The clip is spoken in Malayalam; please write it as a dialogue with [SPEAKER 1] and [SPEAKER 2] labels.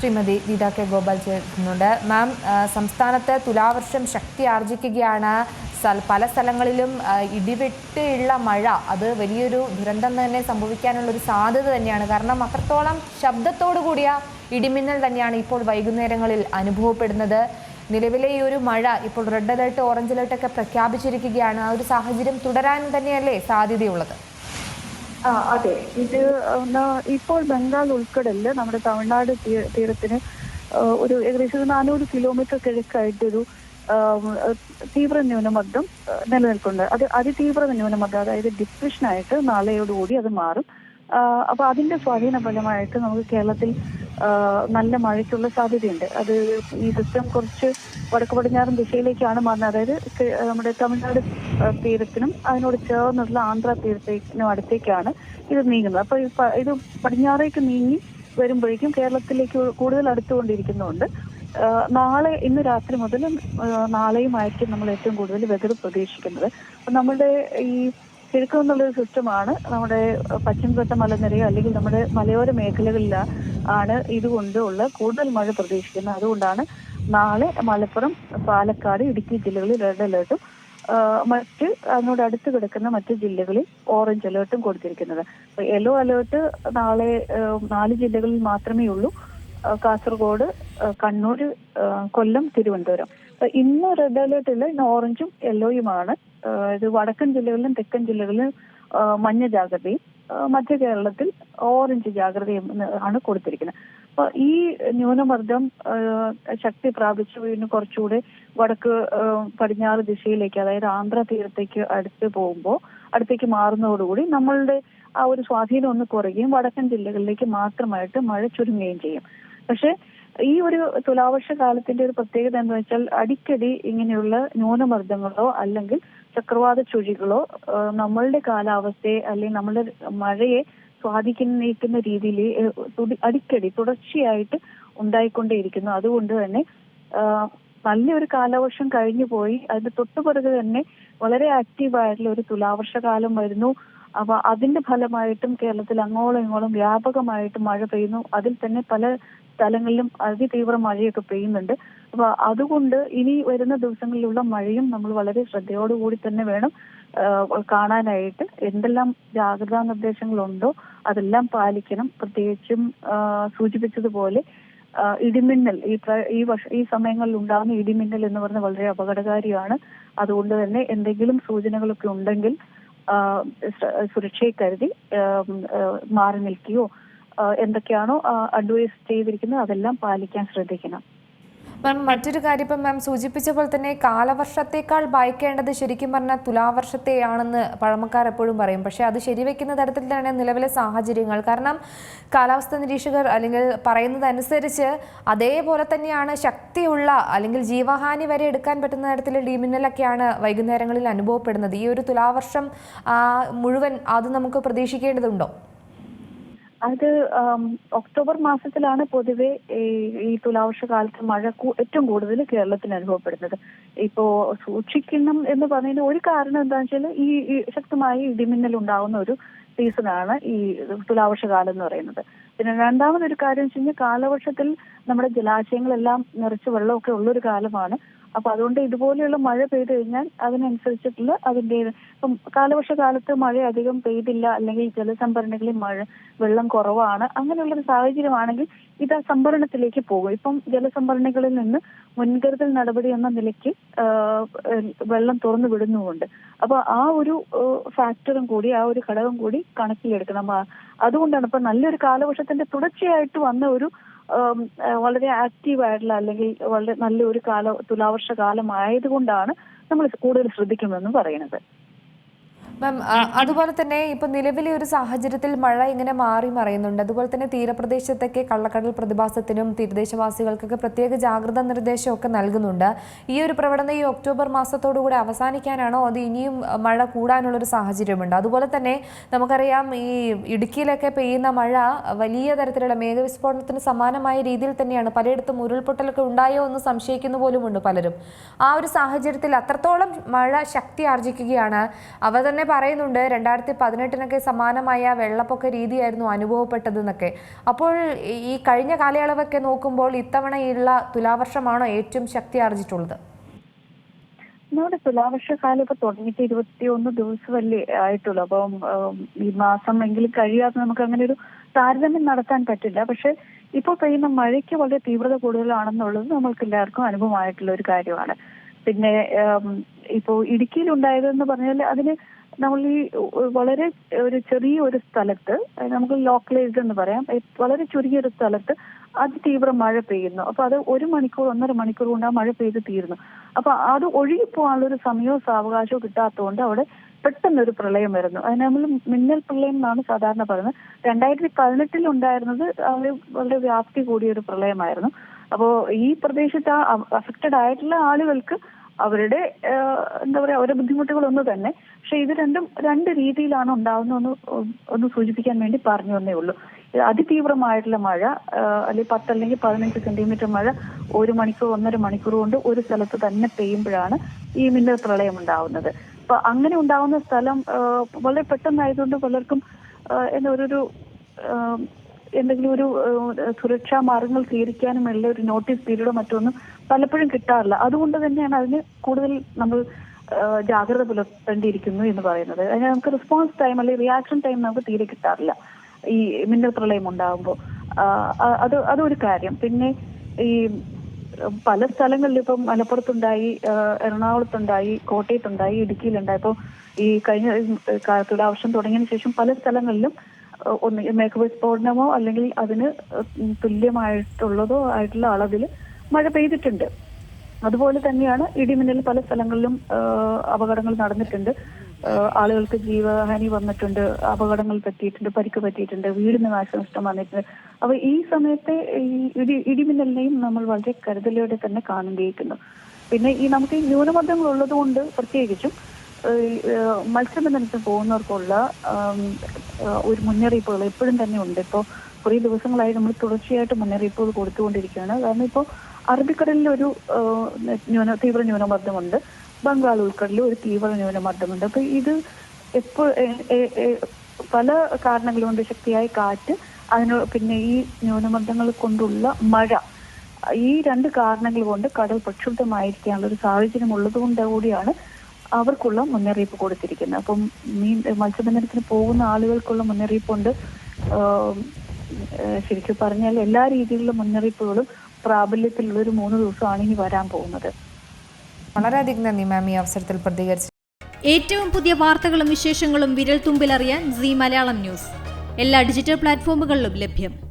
[SPEAKER 1] ശ്രീമതി ഗീത കെ ഗോപാൽ ചേർക്കുന്നുണ്ട് മാം സംസ്ഥാനത്ത് തുലാവർഷം ശക്തി ആർജിക്കുകയാണ്. പല സ്ഥലങ്ങളിലും ഇടിവെട്ടുള്ള മഴ. അത് വലിയൊരു ദുരന്തം തന്നെ സംഭവിക്കാനുള്ള ഒരു സാധ്യത തന്നെയാണ്. കാരണം അത്രത്തോളം ശബ്ദത്തോടു കൂടിയ ഇടിമിന്നൽ തന്നെയാണ് ഇപ്പോൾ വൈകുന്നേരങ്ങളിൽ അനുഭവപ്പെടുന്നത്. നിലവിലെ ഈ ഒരു മഴ ഇപ്പോൾ റെഡ് അലേർട്ട് ഓറഞ്ച് അലേർട്ട് ഒക്കെ പ്രഖ്യാപിച്ചിരിക്കുകയാണ്. ആ ഒരു സാഹചര്യം തുടരാൻ തന്നെയല്ലേ സാധ്യതയുള്ളത്?
[SPEAKER 2] ആ അതെ. ഇത് ഇപ്പോൾ ബംഗാൾ ഉൾക്കടലിൽ നമ്മുടെ തമിഴ്നാട് തീരത്തിന് ഒരു ഏകദേശം നാനൂറ് കിലോമീറ്റർ കിഴക്കായിട്ടൊരു തീവ്ര ന്യൂനമർദ്ദം നിലനിൽക്കുന്നുണ്ട് അത് അതിതീവ്ര ന്യൂനമർദ്ദം അതായത് ഡിപ്രഷനായിട്ട് നാളെയോടുകൂടി അത് മാറും. അപ്പൊ അതിന്റെ സ്വാധീന ഫലമായിട്ട് നമുക്ക് കേരളത്തിൽ നല്ല മഴയ്ക്കുള്ള സാധ്യതയുണ്ട്. അത് ഈ സിസ്റ്റം കുറച്ച് വടക്ക് പടിഞ്ഞാറൻ ദിശയിലേക്കാണ് മാറുന്നത്. അതായത് നമ്മുടെ തമിഴ്നാട് തീരത്തിനും അതിനോട് ചേർന്നുള്ള ആന്ധ്ര തീരത്തേക്കും അടുത്തേക്കാണ് ഇത് നീങ്ങുന്നത്. അപ്പൊ ഇത് പടിഞ്ഞാറേക്ക് നീങ്ങി വരുമ്പോഴേക്കും കേരളത്തിലേക്ക് കൂടുതൽ അടുത്തുകൊണ്ടിരിക്കുന്നുണ്ട് നാളെ ഇന്ന് രാത്രി മുതൽ നാളെയുമായിരിക്കും നമ്മൾ ഏറ്റവും കൂടുതൽ വെതർ പ്രതീക്ഷിക്കുന്നത്. അപ്പൊ നമ്മുടെ ഈ കിഴക്ക് എന്നുള്ളൊരു സിസ്റ്റമാണ്. നമ്മുടെ പശ്ചിമഘട്ട മലനിരയോ അല്ലെങ്കിൽ നമ്മുടെ മലയോര മേഖലകളിൽ ആണ് ഇതുകൊണ്ട് ഉള്ള കൂടുതൽ മഴ പ്രതീക്ഷിക്കുന്നത്. അതുകൊണ്ടാണ് നാളെ മലപ്പുറം പാലക്കാട് ഇടുക്കി ജില്ലകളിൽ റെഡ് അലേർട്ടും മറ്റ് അതിനോട് അടുത്ത് കിടക്കുന്ന മറ്റ് ജില്ലകളിൽ ഓറഞ്ച് അലേർട്ടും കൊടുത്തിരിക്കുന്നത്. യെല്ലോ അലേർട്ട് നാളെ നാല് ജില്ലകളിൽ മാത്രമേ ഉള്ളൂ. കാസർഗോഡ് കണ്ണൂർ കൊല്ലം തിരുവനന്തപുരം. ഇന്ന് റെഡ് അലേർട്ട് ഇല്ല. ഇന്ന് ഓറഞ്ചും യെല്ലോയുമാണ്. ഇത് വടക്കൻ ജില്ലകളിലും തെക്കൻ ജില്ലകളിലും മഞ്ഞ ജാഗ്രതയും മധ്യ കേരളത്തിൽ ഓറഞ്ച് ജാഗ്രതയും ആണ് കൊടുത്തിരിക്കുന്നത്. അപ്പൊ ഈ ന്യൂനമർദ്ദം ശക്തി പ്രാപിച്ചു. വീണ്ടും കുറച്ചുകൂടെ വടക്ക് പടിഞ്ഞാറ് ദിശയിലേക്ക് അതായത് ആന്ധ്ര തീരത്തേക്ക് അടുത്ത് പോകുമ്പോൾ അടുത്തേക്ക് മാറുന്നതോടുകൂടി നമ്മളുടെ ആ ഒരു സ്വാധീനം ഒന്ന് കുറയുകയും വടക്കൻ ജില്ലകളിലേക്ക് മാത്രമായിട്ട് മഴ ചുരുങ്ങുകയും ചെയ്യും. പക്ഷെ ഈ ഒരു തുലാവർഷ കാലത്തിന്റെ ഒരു പ്രത്യേകത എന്ന് വെച്ചാൽ അടിക്കടി ഇങ്ങനെയുള്ള ന്യൂനമർദ്ദങ്ങളോ അല്ലെങ്കിൽ ചക്രവാത ചുഴികളോ നമ്മളുടെ കാലാവസ്ഥയെ അല്ലെങ്കിൽ നമ്മളുടെ മഴയെ സ്വാധീനിക്കുന്ന രീതിയിൽ അടിക്കടി തുടർച്ചയായിട്ട് ഉണ്ടായിക്കൊണ്ടേയിരിക്കുന്നു. അതുകൊണ്ട് തന്നെ നല്ലൊരു കാലവർഷം കഴിഞ്ഞു പോയി. അതിന്റെ തൊട്ടുപുറകെ തന്നെ വളരെ ആക്റ്റീവായിട്ടുള്ള ഒരു തുലാവർഷ കാലം വരുന്നു. അപ്പൊ അതിന്റെ ഫലമായിട്ടും കേരളത്തിൽ അങ്ങോളം ഇങ്ങോളം വ്യാപകമായിട്ട് മഴ പെയ്യുന്നു. അതിൽ തന്നെ പല സ്ഥലങ്ങളിലും അതിതീവ്ര മഴയൊക്കെ പെയ്യുന്നുണ്ട്. അപ്പൊ അതുകൊണ്ട് ഇനി വരുന്ന ദിവസങ്ങളിലുള്ള മഴയും നമ്മൾ വളരെ ശ്രദ്ധയോടുകൂടി തന്നെ വേണം കാണാനായിട്ട്. എന്തെല്ലാം ജാഗ്രതാ നിർദ്ദേശങ്ങളുണ്ടോ അതെല്ലാം പാലിക്കണം. പ്രത്യേകിച്ചും സൂചിപ്പിച്ചതുപോലെ ഇടിമിന്നൽ. ഈ ഈ വർഷ ഈ സമയങ്ങളിൽ ഉണ്ടാകുന്ന ഇടിമിന്നൽ എന്ന് പറഞ്ഞ വളരെ അപകടകാരിയാണ്. അതുകൊണ്ട് തന്നെ എന്തെങ്കിലും സൂചനകളൊക്കെ ഉണ്ടെങ്കിൽ സുരക്ഷയെ കരുതി മാറി നിൽക്കുകയോ എന്തൊക്കെയാണോ അഡ്വൈസ് ചെയ്തിരിക്കുന്നത് അതെല്ലാം പാലിക്കാൻ ശ്രദ്ധിക്കണം.
[SPEAKER 1] മാം മറ്റൊരു കാര്യം ഇപ്പം മാം സൂചിപ്പിച്ച പോലെ തന്നെ കാലവർഷത്തേക്കാൾ ഭയക്കേണ്ടത് ശരിക്കും പറഞ്ഞാൽ തുലാവർഷത്തെയാണെന്ന് പഴമക്കാർ എപ്പോഴും പറയും. പക്ഷേ അത് ശരിവെക്കുന്ന തരത്തിൽ തന്നെ നിലവിലെ സാഹചര്യങ്ങൾ. കാരണം കാലാവസ്ഥ നിരീക്ഷകർ അല്ലെങ്കിൽ പറയുന്നതനുസരിച്ച് അതേപോലെ തന്നെയാണ് ശക്തിയുള്ള അല്ലെങ്കിൽ ജീവഹാനി വരെ എടുക്കാൻ പറ്റുന്ന തരത്തിൽ ഡിമിന്നലൊക്കെയാണ് വൈകുന്നേരങ്ങളിൽ അനുഭവപ്പെടുന്നത്. ഈ ഒരു തുലാവർഷം മുഴുവൻ അത് നമുക്ക് പ്രതീക്ഷിക്കേണ്ടതുണ്ടോ?
[SPEAKER 2] അത് ഒക്ടോബർ മാസത്തിലാണ് പൊതുവെ ഈ തുലാവർഷ കാലത്ത് മഴ ഏറ്റവും കൂടുതൽ കേരളത്തിൽ അനുഭവപ്പെടുന്നത്. ഇപ്പോ സൂക്ഷിക്കണം എന്ന് പറയുന്ന ഒരു കാരണം എന്താണെന്ന് വെച്ചാൽ ഈ ശക്തമായ ഇടിമിന്നൽ ഉണ്ടാവുന്ന ഒരു സീസണാണ് ഈ തുലാവർഷ കാലം എന്ന് പറയുന്നത്. പിന്നെ രണ്ടാമതൊരു കാര്യം വെച്ച് കഴിഞ്ഞാൽ കാലവർഷത്തിൽ നമ്മുടെ ജലാശയങ്ങളെല്ലാം നിറച്ച് വെള്ളമൊക്കെ ഉള്ളൊരു കാലമാണ് അപ്പൊ അതുകൊണ്ട് ഇതുപോലെയുള്ള മഴ പെയ്തു കഴിഞ്ഞാൽ അതിനനുസരിച്ചിട്ടുള്ള അതിന്റെ ഇപ്പം കാലവർഷ കാലത്ത് മഴ അധികം പെയ്തില്ല അല്ലെങ്കിൽ ജലസംഭരണികളിൽ മഴ വെള്ളം കുറവാണ് അങ്ങനെയുള്ള ഒരു സാഹചര്യമാണെങ്കിൽ ഇത് ആ സംഭരണത്തിലേക്ക് പോകും. ഇപ്പം ജലസംഭരണികളിൽ നിന്ന് മുൻകരുതൽ നടപടി എന്ന നിലയ്ക്ക് വെള്ളം തുറന്നു വിടുന്നുമുണ്ട്. അപ്പൊ ആ ഒരു ഫാക്ടറും കൂടി ആ ഒരു ഘടകം കൂടി കണക്കിലെടുക്കണം. അതുകൊണ്ടാണ് ഇപ്പൊ നല്ലൊരു കാലവർഷത്തിന്റെ തുടർച്ചയായിട്ട് വന്ന ഒരു വളരെ ആക്റ്റീവായിട്ടുള്ള അല്ലെങ്കിൽ വളരെ നല്ലൊരു കാല തുലാവർഷ കാലമായതുകൊണ്ടാണ് നമ്മൾ കൂടുതൽ ശ്രദ്ധിക്കുന്നതെന്ന് പറയുന്നത്.
[SPEAKER 1] മാം അതുപോലെ തന്നെ ഇപ്പൊ നിലവിലെ ഒരു സാഹചര്യത്തിൽ മഴ ഇങ്ങനെ മാറി മറയുന്നുണ്ട്. അതുപോലെ തന്നെ തീരപ്രദേശത്തൊക്കെ കള്ളക്കടൽ പ്രതിഭാസത്തിനും തീരദേശവാസികൾക്കൊക്കെ പ്രത്യേക ജാഗ്രതാ നിർദ്ദേശമൊക്കെ നൽകുന്നുണ്ട്. ഈ ഒരു പ്രവണത ഈ ഒക്ടോബർ മാസത്തോടുകൂടി അവസാനിക്കാനാണോ? അത് ഇനിയും മഴ കൂടാനുള്ളൊരു സാഹചര്യമുണ്ട്. അതുപോലെ തന്നെ നമുക്കറിയാം ഈ ഇടുക്കിയിലൊക്കെ പെയ്യുന്ന മഴ വലിയ തരത്തിലുള്ള മേഘവിസ്ഫോടനത്തിന് സമാനമായ രീതിയിൽ തന്നെയാണ്. പലയിടത്തും ഉരുൾപൊട്ടലൊക്കെ ഉണ്ടായോ എന്ന് സംശയിക്കുന്ന പോലുമുണ്ട് പലരും. ആ ഒരു സാഹചര്യത്തിൽ അത്രത്തോളം മഴ ശക്തി ആർജിക്കുകയാണ്. അവ തന്നെ പറയുന്നുണ്ട് രണ്ടായിരത്തി പതിനെട്ടിനൊക്കെ സമാനമായ വെള്ളപ്പൊക്ക രീതിയായിരുന്നു അനുഭവപ്പെട്ടതെന്നൊക്കെ. അപ്പോൾ ഈ കഴിഞ്ഞ കാലയളവൊക്കെ നോക്കുമ്പോൾ ഇത്തവണയുള്ള തുലാവർഷമാണോ ഏറ്റവും ശക്തി ആർജിച്ചിട്ടുള്ളത്
[SPEAKER 2] നമ്മുടെ തുലാവർഷകാലം ഇപ്പൊ തുടങ്ങിയിട്ട് ഇരുപത്തിയൊന്ന് ദിവസമല്ലേ ആയിട്ടുള്ളൂ. അപ്പം ഈ മാസം എങ്കിലും കഴിയാതെ നമുക്ക് അങ്ങനെ ഒരു താരതമ്യം നടത്താൻ പറ്റില്ല. പക്ഷെ ഇപ്പോൾ പെയ്യുന്ന മഴയ്ക്ക് വളരെ തീവ്രത കൂടുതലാണെന്നുള്ളത് നമ്മൾക്ക് എല്ലാവർക്കും അനുഭവമായിട്ടുള്ള ഒരു കാര്യമാണ്. പിന്നെ ഇടുക്കിയിൽ ഇപ്പോ ഇടുക്കിയിലുണ്ടായതെന്ന് പറഞ്ഞാൽ അതിന് നമ്മൾ ഈ വളരെ ഒരു ചെറിയ ഒരു സ്ഥലത്ത് നമുക്ക് ലോക്കലൈസ്ഡ് എന്ന് പറയാം വളരെ ചുരുങ്ങിയ ഒരു സ്ഥലത്ത് അതിതീവ്ര മഴ പെയ്യുന്നു. അപ്പൊ അത് ഒരു മണിക്കൂർ ഒന്നര മണിക്കൂർ കൊണ്ട് ആ മഴ പെയ്ത് തീരുന്നു. അപ്പൊ അത് ഒഴുകി പോകാനുള്ള ഒരു സമയവും സാവകാശവും കിട്ടാത്തതുകൊണ്ട് അവിടെ പെട്ടെന്നൊരു പ്രളയം വരുന്നു. അതിന് നമ്മൾ മിന്നൽ പ്രളയം എന്നാണ് സാധാരണ പറയുന്നത്. രണ്ടായിരത്തി പതിനെട്ടിൽ ഉണ്ടായിരുന്നത് വളരെ വ്യാപ്തി കൂടിയ ഒരു പ്രളയമായിരുന്നു. അപ്പോ ഈ പ്രദേശത്ത് അഫക്റ്റഡ് ആയിട്ടുള്ള ആളുകൾക്ക് അവരുടെ എന്താ പറയാ അവരുടെ ബുദ്ധിമുട്ടുകൾ ഒന്ന് തന്നെ. പക്ഷെ ഇത് രണ്ടും രണ്ട് രീതിയിലാണ് ഉണ്ടാവുന്നതെന്ന് ഒന്ന് സൂചിപ്പിക്കാൻ വേണ്ടി പറഞ്ഞു തന്നേ ഉള്ളൂ. അതിതീവ്രമായിട്ടുള്ള മഴ അല്ലെ അല്ലെങ്കിൽ പത്ത് അല്ലെങ്കിൽ പതിനഞ്ച് സെന്റിമീറ്റർ മഴ ഒരു മണിക്കൂർ ഒന്നര മണിക്കൂർ കൊണ്ട് ഒരു സ്ഥലത്ത് തന്നെ പെയ്യുമ്പോഴാണ് ഈ മിന്നൽ പ്രളയം ഉണ്ടാവുന്നത്. അപ്പൊ അങ്ങനെ ഉണ്ടാവുന്ന സ്ഥലം വളരെ പെട്ടെന്നായതുകൊണ്ട് പലർക്കും എന്താ ഒരു എന്തെങ്കിലും ഒരു സുരക്ഷാ മാർഗങ്ങൾ സ്വീകരിക്കാനും ഉള്ള ഒരു നോട്ടീസ് പീരീഡോ മറ്റൊന്നും പലപ്പോഴും കിട്ടാറില്ല. അതുകൊണ്ട് തന്നെയാണ് അതിന് കൂടുതൽ നമ്മൾ ജാഗ്രത പുലർത്തേണ്ടിയിരിക്കുന്നു എന്ന് പറയുന്നത്. അതിന് നമുക്ക് റെസ്പോൺസ് ടൈം അല്ലെങ്കിൽ റിയാക്ഷൻ ടൈം നമുക്ക് തീരെ കിട്ടാറില്ല. ഈ മിന്നൽ പ്രളയം ഉണ്ടാകുമ്പോൾ അത് അതൊരു കാര്യം. പിന്നെ ഈ പല സ്ഥലങ്ങളിലും ഇപ്പം മലപ്പുറത്തുണ്ടായി എറണാകുളത്തുണ്ടായി കോട്ടയത്തുണ്ടായി ഇടുക്കിയിലുണ്ടായി. ഇപ്പോൾ ഈ കഴിഞ്ഞ ഏഹ്, ആവശ്യം തുടങ്ങിയതിനു ശേഷം പല സ്ഥലങ്ങളിലും മേഘ സ്ഫോടനമോ അല്ലെങ്കിൽ അതിന് തുല്യമായിട്ടുള്ളതോ ആയിട്ടുള്ള അളവിൽ മഴ പെയ്തിട്ടുണ്ട്. അതുപോലെ തന്നെയാണ് ഇടിമിന്നൽ പല സ്ഥലങ്ങളിലും അപകടങ്ങൾ നടന്നിട്ടുണ്ട്. ആളുകൾക്ക് ജീവഹാനി വന്നിട്ടുണ്ട് അപകടങ്ങൾ പറ്റിയിട്ടുണ്ട് പരിക്ക് പറ്റിയിട്ടുണ്ട് വീടിന് നാശനഷ്ടം വന്നിട്ടുണ്ട്. അപ്പൊ ഈ സമയത്തെ ഈ ഇടി ഇടിമിന്നലിനെയും നമ്മൾ വളരെ കരുതലോടെ തന്നെ കാണേണ്ടിയിരിക്കുന്നു പിന്നെ ഈ നമുക്ക് ന്യൂനമർദ്ദങ്ങൾ ഉള്ളത് കൊണ്ട് പ്രത്യേകിച്ചും മത്സ്യബന്ധനത്തിന് പോകുന്നവർക്കുള്ള ഒരു മുന്നറിയിപ്പുകൾ എപ്പോഴും തന്നെ ഉണ്ട്. ഇപ്പോൾ കുറേ ദിവസങ്ങളായി നമ്മൾ തുടർച്ചയായിട്ട് മുന്നറിയിപ്പുകൾ കൊടുത്തുകൊണ്ടിരിക്കുകയാണ്. കാരണം ഇപ്പോൾ അറബിക്കടലിൽ ഒരു ന്യൂന തീവ്ര ന്യൂനമർദ്ദമുണ്ട്. ബംഗാൾ ഉൾക്കടലിൽ ഒരു തീവ്ര ന്യൂനമർദ്ദമുണ്ട്. അപ്പൊ ഇത് എപ്പോൾ പല കാരണങ്ങളുണ്ട് ശക്തിയായ കാറ്റ് അതിന് പിന്നെ ഈ ന്യൂനമർദ്ദങ്ങൾ കൊണ്ടുള്ള മഴ ഈ രണ്ട് കാരണങ്ങൾ കൊണ്ട് കടൽ പ്രക്ഷുബ്ധമായിരിക്കാനുള്ള ഒരു സാഹചര്യം ഉള്ളത് കൊണ്ട് കൂടിയാണ് അവർക്കുള്ള മുന്നറിയിപ്പ് കൊടുത്തിരിക്കുന്നത്. അപ്പം മീൻ മത്സ്യബന്ധനത്തിന് പോകുന്ന ആളുകൾക്കുള്ള മുന്നറിയിപ്പുണ്ട്. ശരിക്കും പറഞ്ഞാൽ എല്ലാ രീതിയിലുള്ള മുന്നറിയിപ്പുകളും പ്രാബല്യത്തിലുള്ള ഒരു മൂന്ന് ദിവസമാണ് ഇനി വരാൻ പോകുന്നത്.
[SPEAKER 1] വളരെയധികം നന്ദി മാം ഈ അവസരത്തിൽ പ്രതികരിച്ചു.
[SPEAKER 3] ഏറ്റവും പുതിയ വാർത്തകളും വിശേഷങ്ങളും വിരൽ തുമ്പിലറിയാൻ സി മലയാളം ന്യൂസ്. എല്ലാ ഡിജിറ്റൽ പ്ലാറ്റ്ഫോമുകളിലും ലഭ്യം.